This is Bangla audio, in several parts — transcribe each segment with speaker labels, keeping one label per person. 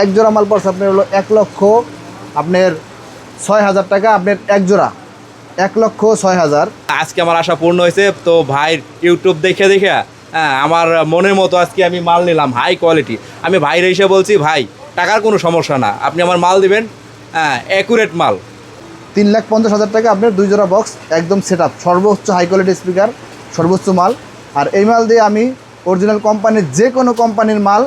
Speaker 1: এক জোড়া মাল পড়ছে আপনার হলো এক লক্ষ আপনার ছয় হাজার টাকা আপনার এক জোড়া। এক লক্ষ ছয় হাজার।
Speaker 2: আজকে আমার আশা পূর্ণ হয়েছে তো ভাইয়ের ইউটিউব দেখে দেখে হ্যাঁ আমার মনের মতো আজকে আমি মাল নিলাম হাই কোয়ালিটি আমি ভাইয়ের এসে বলছি ভাই টাকার কোনো সমস্যা না আপনি আমার মাল দিবেন হ্যাঁ অ্যাকুরেট মাল।
Speaker 1: তিন লাখ পঞ্চাশ হাজার টাকা আপনার দুই জোড়া বক্স একদম সেট আপ সর্বোচ্চ হাই কোয়ালিটি স্পিকার সর্বোচ্চ মাল। আর এই মাল দিয়ে আমি অরিজিনাল কোম্পানির যে কোনো কোম্পানির মাল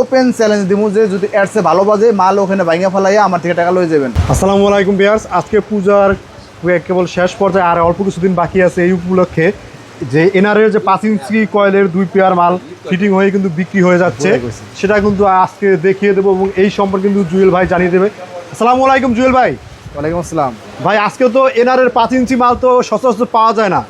Speaker 1: ওপেন চ্যালেঞ্জ দিব যে যদি অ্যাডসে ভালো বাজে মাল ওখানে ভাঙিয়া ফেলাইয়া আমার থেকে টাকা লয়ে যাবেন।
Speaker 3: আসসালামু আলাইকুম বিয়ার্স আজকে পূজার কেবল শেষ পর্যায়ে আর অল্প কিছুদিন বাকি আছে এই উপলক্ষে যে এনআরের যে পাঁচ ইঞ্চি কয়েলের দুই পেয়ার মাল ফিটিং হয়ে কিন্তু বিক্রি হয়ে যাচ্ছে। সেটা কিন্তু আজকে দেখিয়ে দেবো এবং এই সম্পর্কে কিন্তু জুয়েল ভাই জানিয়ে দেবে। আসসালামু আলাইকুম জুয়েল ভাই।
Speaker 1: ওয়ালাইকুম আসসালাম।
Speaker 3: ভাই আজকে তো এনআরের পাঁচ ইঞ্চি মাল তো সচরাচর পাওয়া যায় না।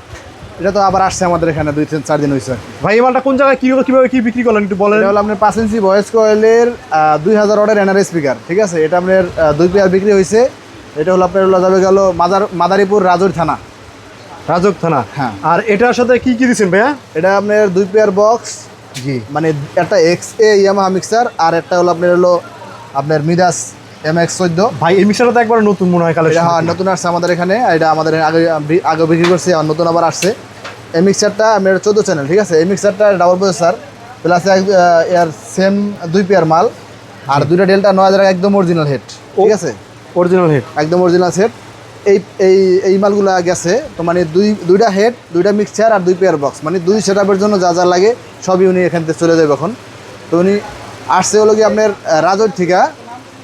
Speaker 1: এটা তো আবার আসছে আমাদের এখানে দুই তিন চার দিন হয়েছে
Speaker 3: ভাই এই মালটা কোন জায়গায় কীভাবে কীভাবে কী বিক্রি করলেন একটু বলেন।
Speaker 1: হলো আপনার পাঁচ ইঞ্চি ভয়েস কয়েলের দুই হাজার অর্ডার এনআর স্পিকার ঠিক আছে? এটা আপনার দুই পেয়ার বিক্রি হয়েছে এটা হলো আপনার হলো যাবে গেল মাদার মাদারীপুর রাজৌর থানা।
Speaker 3: রাজক থানা?
Speaker 1: হ্যাঁ।
Speaker 3: আর এটার সাথে কি কি দিচ্ছেন ভাইয়া?
Speaker 1: এটা আপনার দুই পেয়ার বক্স
Speaker 3: জি।
Speaker 1: মানে একটা এক্স এ ইয়ামাহা মিক্সার আর একটা হলো আপনার হলো আপনার মিদাস এম এক্স চোদ্দ
Speaker 3: ভাই এই মিক্সারটা তো একবার নতুন মনে হয়
Speaker 1: এটা
Speaker 3: কালেকশন
Speaker 1: হ্যাঁ নতুন আসছে আমাদের এখানে এটা আমাদের আগে আগে বিক্রি করছি আর নতুন আবার আসছে। এই মিক্সারটা আপনার চোদ্দ চ্যানেল ঠিক আছে? এই মিক্সারটা ডাবল প্রসেসর প্লাস এর সেম দুই পেয়ার মাল আর দুইটা ডেলটা নয় হাজার একদম অরিজিনাল হেড ঠিক আছে?
Speaker 3: অরিজিনাল হেড
Speaker 1: একদম অরিজিনাল সেট এই এই এই মালগুলো গেছে তো মানে দুই দুইটা হেড দুইটা মিক্সচার আর দুই পেয়ার বক্স মানে দুই সেট জন্য যা যা লাগে সবই উনি এখান থেকে চলে যাবে এখন। তো উনি আসছে হলো কি আপনার রাজৌর থেকে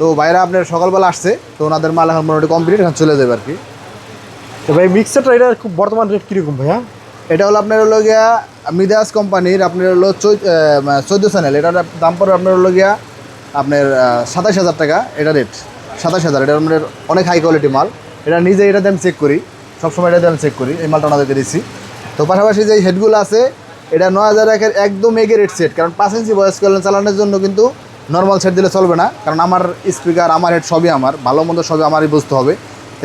Speaker 1: তো বাইরে আপনার সকালবেলা আসছে তো ওনাদের মাল এখন মোটামুটি কমপ্লিট এখন চলে যাবে আর কি।
Speaker 3: তো ভাই মিক্সারটা এটা খুব বর্তমান রেট কীরকম ভাইয়া?
Speaker 1: এটা হলো আপনার হলো গিয়া মিদাস কোম্পানির আপনার হলো চোদ্দ চ্যানেল এটার দাম পড়ে আপনার হলো গিয়া আপনার সাতাশ হাজার টাকা এটা রেট সাতাশ হাজার এটা আপনার অনেক হাই কোয়ালিটি মাল। এটা নিজে এটাতে আমি চেক করি সবসময় এটাতে আমি চেক করি এই মালটা ওনাদেরকে দিচ্ছি তো পাশাপাশি যে হেডগুলো আছে এটা নয় হাজার একের একদম এগের রেট সেট কারণ পাঁচ ইঞ্চি বয়স চালানোর জন্য কিন্তু নর্মাল সেট দিলে চলবে না, কারণ আমার স্পিকার আমার হেড সবই আমার, ভালো মন্দ সবই আমারই বুঝতে হবে।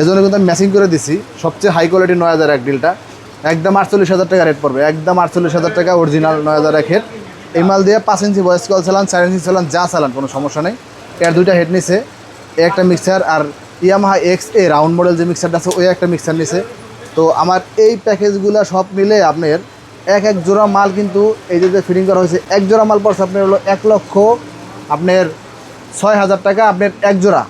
Speaker 1: এজন্য কিন্তু আমি ম্যাচিং করে দিছি। সবচেয়ে হাই কোয়ালিটি নয় হাজার এক ডিলটা একদম আটচল্লিশ হাজার টাকা রেট পড়বে। একদম আটচল্লিশ হাজার টাকা অরিজিনাল নয় হাজার এক হেড এই মাল দিয়ে পাঁচ ইঞ্চি ভয়েস কল চালান, চার ইঞ্চি চালান, যা চালান, কোনো সমস্যা নেই। এর দুইটা হেড নিছে। এ একটা mixer R Yamaha X A round model যে মিক্সারটা আছে, ওই একটা মিক্সার নিছে। তো আমার এই প্যাকেজগুলো সব মিলে আপনার এক এক জোড়া মাল কিন্তু এই যে ফিটিং করা হয়েছে, এক জোড়া মাল পড়ছে আপনার হলো এক লক্ষ আপনার ছয় হাজার টাকা আপনার এক জোড়া।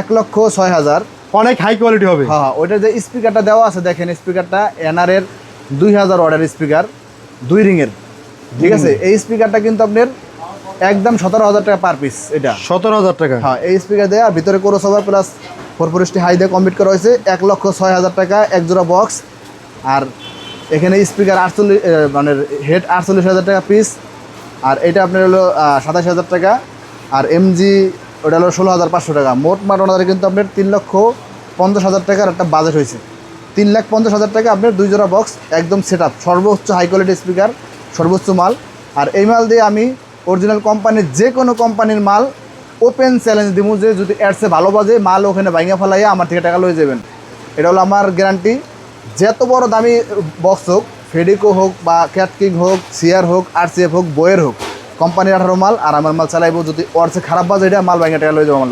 Speaker 1: এক লক্ষ ছয় হাজার।
Speaker 3: অনেক হাই কোয়ালিটি হবে।
Speaker 1: হ্যাঁ হ্যাঁ ওইটার যে স্পিকারটা দেওয়া আছে দেখেন স্পিকারটা এনআরের দুই হাজার ওয়ার্ডের স্পিকার দুই রিংয়ের। ঠিক আছে? এই স্পিকারটা কিন্তু আপনার একদম সতেরো হাজার টাকা পার পিস এটা।
Speaker 3: সতেরো হাজার টাকা।
Speaker 1: হ্যাঁ এই স্পিকার দেয় আর ভিতরে কোরো সবার প্লাস ফোর ফোরস্টি হাই দিয়ে কমপ্লিট করা হয়েছে এক লক্ষ ছয় হাজার টাকা এক জোড়া বক্স আর এখানে স্পিকার আটচল্লিশ মানে হেড আটচল্লিশ হাজার টাকা পিস আর এটা আপনার হলো সাতাশ হাজার টাকা। আর এমজি ওটা হলো ষোলো হাজার পাঁচশো টাকা। মোট মাঠ ওনাদের কিন্তু আপনার তিন লক্ষ পঞ্চাশ হাজার টাকার একটা বাজেট হয়েছে। তিন লাখ পঞ্চাশ হাজার টাকা আপনার দুই জোড়া বক্স একদম সেট আপ সর্বোচ্চ হাই কোয়ালিটি স্পিকার সর্বোচ্চ মাল। আর এই মাল দিয়ে আমি অরিজিনাল কোম্পানির যে কোনো কোম্পানির মাল ওপেন চ্যালেঞ্জ দিব যে যদি অ্যাডসে ভালো বাজে, মাল ওখানে ভাঙিয়া ফেলাইয়া আমার থেকে টাকা লয়ে যাবেন। এটা হলো আমার গ্যারান্টি যত বড় দামি বক্স হোক ফেডিকো হোক বা ক্যাটকিং হোক সিয়ার হোক আর সিএফ হোক বইয়ের হোক কোম্পানির আঠারো মাল আর আমার মাল চালাইবো যদি ওয়ার্সে খারাপ বাজে এটা মাল ভাঙিয়া টাকা লয়ে যাব আমার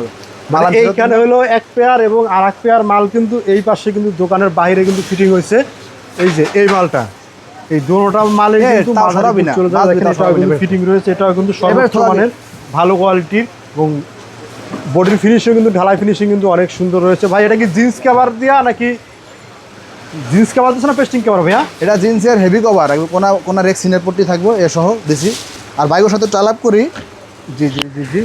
Speaker 3: মানে এইখানে হলো এক পেয়ার এবং আর এক পেয়ার মাল কিন্তু এই পাশে কিন্তু দোকানের বাইরে কিন্তু ফিটিং হয়েছে এই যে এই মালটা এই দুটোটা মালে
Speaker 1: হ্যাঁ,
Speaker 3: কিন্তু। ফিটিং রয়েছে এটাও কিন্তু সর্বোচ্চ
Speaker 1: সরাবি।
Speaker 3: মানের ভালো কোয়ালিটির এবং বডির ফিনিশিং কিন্তু ঢালাই ফিনিশিং কিন্তু অনেক সুন্দর রয়েছে ভাই এটা কি জিন্স কভার দেওয়া নাকি জিন্স কভার দিচ্ছে না পেস্টিং কভার ভাইয়া?
Speaker 1: এটা জিন্সের হেভি কভার কোনা কোনা রেক সিনের পট্টি থাকব এ সহ দিছি। আর বাইকের সাথে টালাপ করি।
Speaker 3: জি জি জি জি।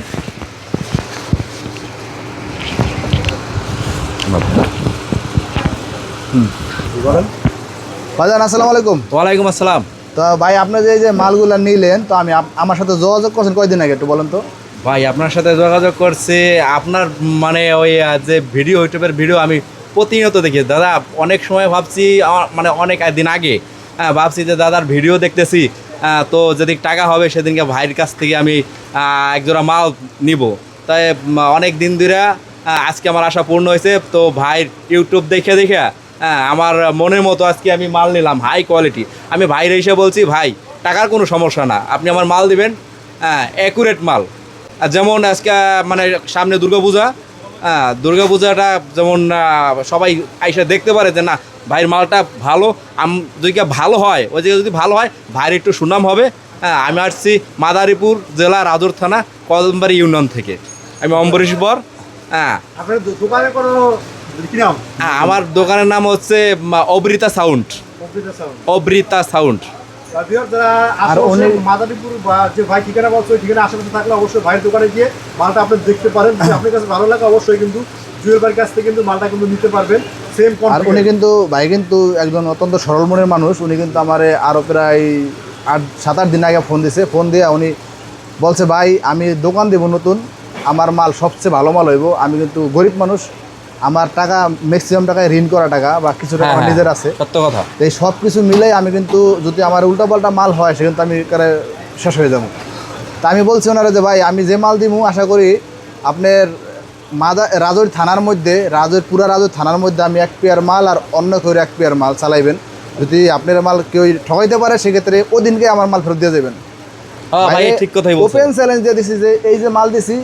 Speaker 1: ভাইজান আসসালামু আলাইকুম।
Speaker 2: ওয়ালাইকুম আসসালাম।
Speaker 1: তো ভাই আপনি যে যে মালগুলো নিলেন তো আমি আমার সাথে যোগাযোগ করছেন কয়দিন আগে একটু বলেন তো।
Speaker 2: ভাই আপনার সাথে যোগাযোগ করছি। আপনার মানে ওই যে ভিডিও ইউটিউবের ভিডিও আমি প্রতিনিয়ত দেখি। দাদা অনেক সময় ভাবছি মানে অনেক দিন আগে হ্যাঁ ভাবছি যে দাদার ভিডিও দেখতেছি হ্যাঁ, তো যদি টাকা হবে সেদিনকে ভাইয়ের কাছ থেকে আমি একজোড়া মাল নিব। তাই অনেক দিন ধরে আজকে আমার আশা পূর্ণ হয়েছে তো ভাইয়ের ইউটিউব দেখে দেখে হ্যাঁ আমার মনের মতো আজকে আমি মাল নিলাম হাই কোয়ালিটি। আমি ভাইয়ের এসে বলছি ভাই টাকার কোনো সমস্যা না। আপনি আমার মাল দিবেন হ্যাঁ অ্যাকুরেট মাল। যেমন আজকে মানে সামনে দুর্গাপূজা হ্যাঁ দুর্গাপূজাটা যেমন সবাই আইসা দেখতে পারে যে না ভাইয়ের মালটা ভালো আম যদি ভালো হয় ওই জায়গায় যদি ভালো হয় ভাইয়ের একটু সুনাম হবে। হ্যাঁ আমি আসছি মাদারীপুর জেলা রাজুর থানা কদমবাড়ি ইউনিয়ন থেকে। আমি অম্বরীশ বর। হ্যাঁ।
Speaker 3: আপনার দোকানে কোনো
Speaker 2: হ্যাঁ, আমার দোকানের নাম হচ্ছে উম, অবৃতা সাউন্ড। অবৃতা সাউন্ড।
Speaker 3: আর
Speaker 1: আর উনি-
Speaker 3: মাদারীপুর বা যে ভাই ঠিকানা বলছে ঠিকানা আশেপাশে থাকলে অবশ্যই ভাইয়ের দোকানে গিয়ে মালটা আপনি দেখতে পারেন। যদি আপনার কাছে ভালো লাগে অবশ্যই কিন্তু জুয়েল কাছ থেকে কিন্তু মালটা কিন্তু নিতে পারবেন। সেম
Speaker 1: আর উনি কিন্তু ভাই কিন্তু একজন অত্যন্ত সরল মনের মানুষ। উনি কিন্তু আমারে আরও প্রায় আট সাত আট দিন আগে ফোন দিছে। ফোন দিয়ে উনি বলছে ভাই আমি দোকান দেবো নতুন। আমার মাল সবচেয়ে ভালো মাল হইব। আমি কিন্তু গরিব মানুষ। আমার টাকা ম্যাক্সিমাম টাকায় ঋণ করা টাকা বা কিছু টাকা
Speaker 2: হ্যাঁ,
Speaker 1: আমার
Speaker 2: হ্যাঁ,
Speaker 1: নিজের আছে।
Speaker 2: সত্য কথা।
Speaker 1: এই সব কিছু মিলে আমি কিন্তু যদি আমার উল্টাপাল্টা মাল হয় সে কিন্তু আমি একেবারে শেষ হয়ে যাব। তা আমি বলছি ওনারা যে ভাই আমি যে মাল দিব আশা করি আপনার মাদা রাজৈর থানার মধ্যে রাজৈর পুরা রাজৈর থানার মধ্যে আমি এক পেয়ার মাল আর অন্য কেউ এক পেয়ার মাল চালাইবেন। যদি আপনার মাল কেউ ঠকাইতে পারে সেক্ষেত্রে ওদিনকে আমার মাল ফেরত দিয়ে দেবেন।
Speaker 2: হ্যাঁ
Speaker 1: ওপেন চ্যালেঞ্জ দিয়ে দিছি যে এই যে মাল দিছি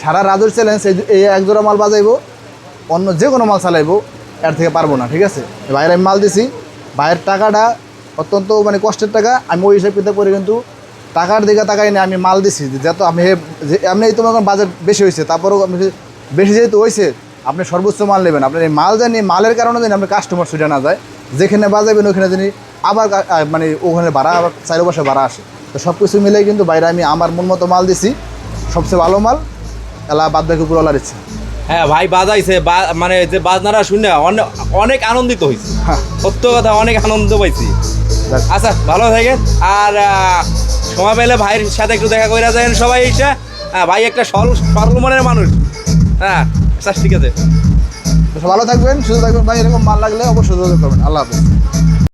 Speaker 1: সারা রাজুর চ্যালেঞ্জ এই এক জোড়া মাল বাজাইবো অন্য যে কোনো মাল চালাইবো, এর থেকে পারব না, ঠিক আছে? বাইরে আমি মাল দিছি, বাইরের টাকাটা অত্যন্ত মানে কষ্টের টাকা, আমি ওই হিসাব কিতাব করে কিন্তু টাকার দিকে টাকাই নিয়ে আমি মাল দিছি। যত আমি আপনি তোমার বাজেট বেশি হয়েছে, তারপরেও আপনি বেশি যেহেতু হয়েছে, আপনি সর্বোচ্চ মাল নেবেন। আপনার এই মাল জানি, মালের কারণে জানি আপনার কাস্টমার সুইটা না যায়। যেখানে বাজাবেন, ওখানে জানি আবার মানে ওখানে ভাড়া, আবার চারি বছর ভাড়া আসে। তো সব কিছু মিলেই কিন্তু বাইরে আমি আমার মন মতো মাল দিছি, সবচেয়ে ভালো মাল, এলা বাদ বাকি পুরো আলার ইচ্ছে।
Speaker 2: হ্যাঁ ভাই বাজাইছে মানে যে বাজনারা শুনে অনেক আনন্দিত হয়েছে
Speaker 1: হ্যাঁ।
Speaker 2: সত্য কথা অনেক আনন্দ পাইছি। আচ্ছা ভালো থাকেন। আর সময় পেলে ভাইয়ের সাথে একটু দেখা করে যাবেন সবাই এসে হ্যাঁ ভাই একটা সরল সরল মনের মানুষ। হ্যাঁ আচ্ছা ঠিক আছে।
Speaker 1: ভালো থাকবেন সুস্থ থাকবেন। ভাই এরকম মাল লাগলে অবশ্যই যোগাযোগ করবেন। আল্লাহ হাফেজ।